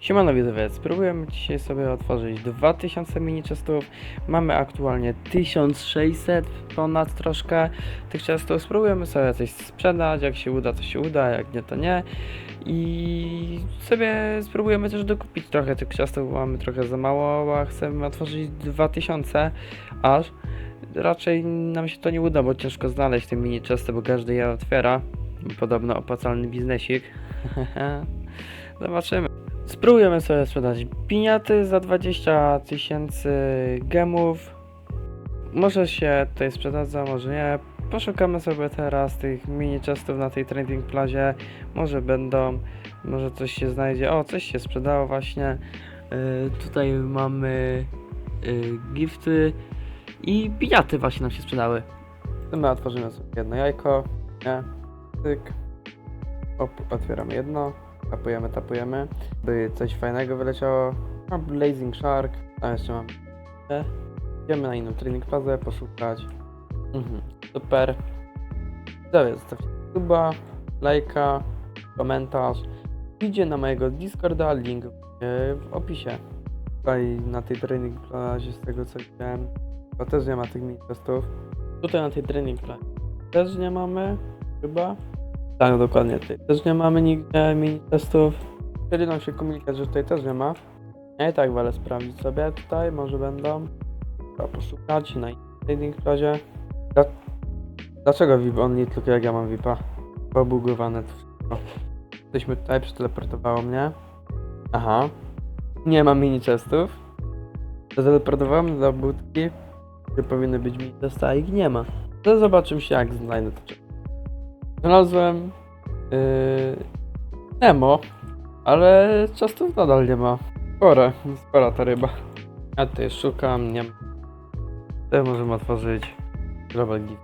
Siemano widzowie, spróbujemy dzisiaj sobie otworzyć 2000 mini chestów. Mamy aktualnie 1600 ponad troszkę tych chestów. Spróbujemy sobie coś sprzedać, jak się uda to się uda, jak nie to nie. I sobie spróbujemy też dokupić trochę tych chestów, bo mamy trochę za mało, a chcemy otworzyć 2000 aż. Raczej nam się to nie uda, bo ciężko znaleźć te mini chesty, bo każdy je otwiera. Podobno opłacalny biznesik. Zobaczymy. Spróbujemy sobie sprzedać piniaty za 20 tysięcy gemów. Może się tutaj sprzedadzą, może nie. Poszukamy sobie teraz tych mini chestów na tej trading plazie. Może będą, może coś się znajdzie. O, coś się sprzedało właśnie. Yy, tutaj mamy yy, gifty i piniaty właśnie nam się sprzedały. My otworzymy sobie jedno jajko. Nie. Tyk. Op, otwieramy jedno. Tapujemy, tapujemy. By coś fajnego wyleciało. A Blazing Shark. A jeszcze mam. Idziemy na inną training plazę, poszukać. Mhm. Super. Dalej zostawcie suba, lajka, komentarz. Idzie na mojego Discorda, link w opisie. Tutaj na tej training plazie z tego co widziałem, to też nie ma tych mini testów. Tutaj na tej training plazie też nie mamy, chyba. Tak, dokładnie. Tutaj też nie mamy nigdzie mini testów. Wtedy nam się komunikat, że tutaj też nie ma. Ja i tak wolę sprawdzić sobie tutaj, może będą. Trzeba poszukać na trading. Dla... Dlaczego VIP only tylko jak ja mam VIPa? Pobugowane to wszystko. Jesteśmy tutaj, przeteleportowało mnie. Aha. Nie ma mini testów. Zateleportowałem do budki, gdzie powinny być mini testy, a ich nie ma. To zobaczymy się jak znajdę to. Znalazłem yy, Nemo, ale czasów nadal nie ma. Spora, spora ta ryba. Ja tutaj szukam, nie ma. Tutaj możemy otworzyć Gift.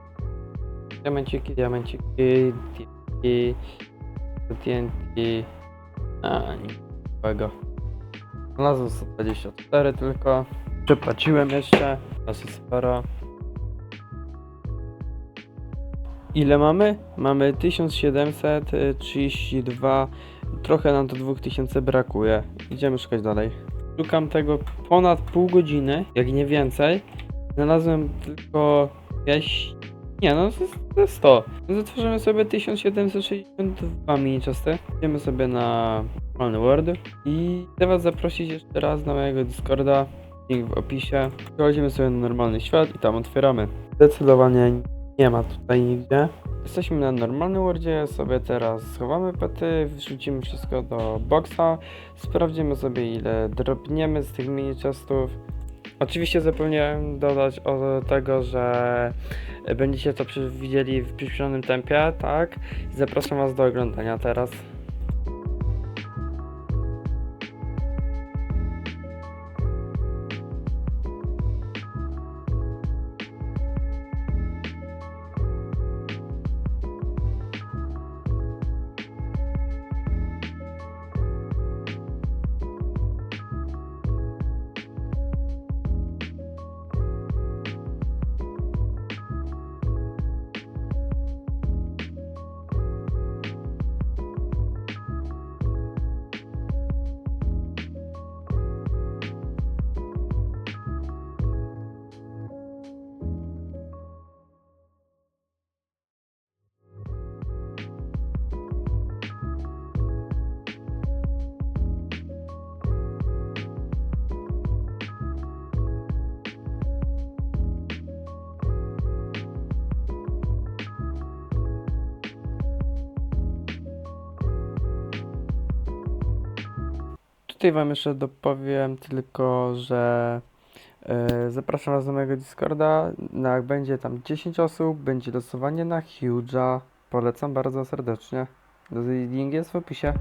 Diamenciki, diamenciki, TNT, TNT. A, nic nowego. Znalazłem 124 tylko. Przepłaciłem jeszcze, dosyć sporo. Ile mamy? Mamy 1732. Trochę nam to 2000 brakuje. Idziemy szukać dalej. Szukam tego ponad pół godziny, jak nie więcej. Znalazłem tylko jakieś. Nie, no to jest, to jest 100. Zatworzymy sobie 1762 mini chesty. Idziemy sobie na Wolny World. I chcę Was zaprosić jeszcze raz na mojego Discorda. Link w opisie. Przechodzimy sobie na normalny świat i tam otwieramy. Zdecydowanie nie ma tutaj nigdzie. Jesteśmy na normalnym Wordzie, sobie teraz schowamy pety, wrzucimy wszystko do boxa, sprawdzimy sobie ile dropniemy z tych mini chestów. Oczywiście zapomniałem dodać o tego, że będziecie to widzieli w przyspieszonym tempie, tak? Zapraszam Was do oglądania teraz. Tutaj Wam jeszcze dopowiem tylko, że e, zapraszam Was do mojego Discorda. No, jak będzie tam 10 osób, będzie losowanie na Huge'a. Polecam bardzo serdecznie. Link jest w opisie.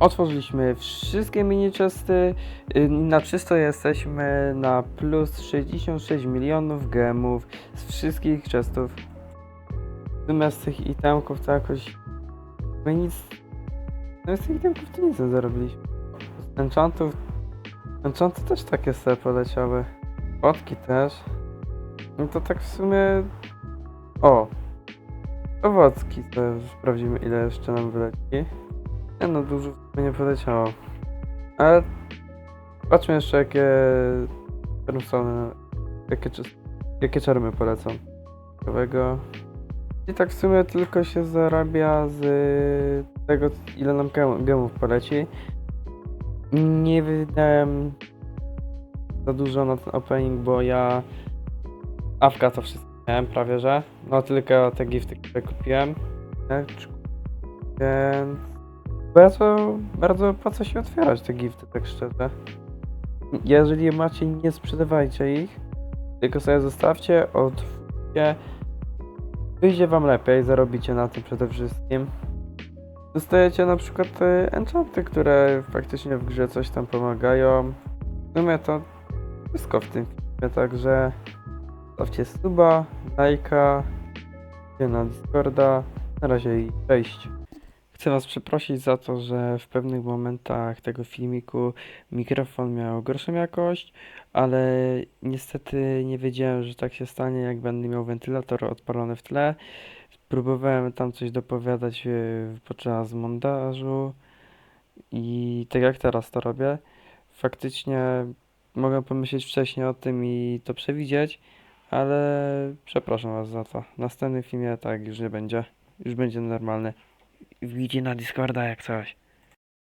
Otworzyliśmy wszystkie mini chesty. y, Na czysto jesteśmy na plus 66 milionów gemów z wszystkich chestów. Zamiast tych itemków to jakoś... My nic... No z tych itemków to nic nie zarobiliśmy. Z enchantów... Enchanty też takie sobie poleciały. Fotki też. No to tak w sumie... O! Owocki, to sprawdzimy ile jeszcze nam wyleci. Nie no, dużo nie poleciało. Ale... Patrzmy jeszcze jakie... Permsony... Jakie, jakie czarmy polecą. Ciekawego. I tak w sumie tylko się zarabia z tego, ile nam gem- gemów poleci. Nie wydałem za dużo na ten opening, bo ja awka to wszystko miałem prawie, że. No tylko te gifty, które kupiłem. Tak, Więc bardzo, bardzo opłaca się otwierać te gifty, tak szczerze. Jeżeli je macie, nie sprzedawajcie ich, tylko sobie zostawcie, otwórzcie. Wyjdzie wam lepiej, zarobicie na tym przede wszystkim. Dostajecie na przykład e, enchanty, które faktycznie w grze coś tam pomagają. W sumie to wszystko w tym filmie, także stawcie suba, lajka, na Discorda. Na razie i cześć. Chcę was przeprosić za to, że w pewnych momentach tego filmiku mikrofon miał gorszą jakość, ale niestety nie wiedziałem, że tak się stanie, jak będę miał wentylator odpalony w tle. Próbowałem tam coś dopowiadać e, podczas montażu i tak jak teraz to robię, faktycznie mogę pomyśleć wcześniej o tym i to przewidzieć, ale przepraszam was za to. W następnym filmie tak już nie będzie, już będzie normalny. Wbijcie na Discorda jak coś.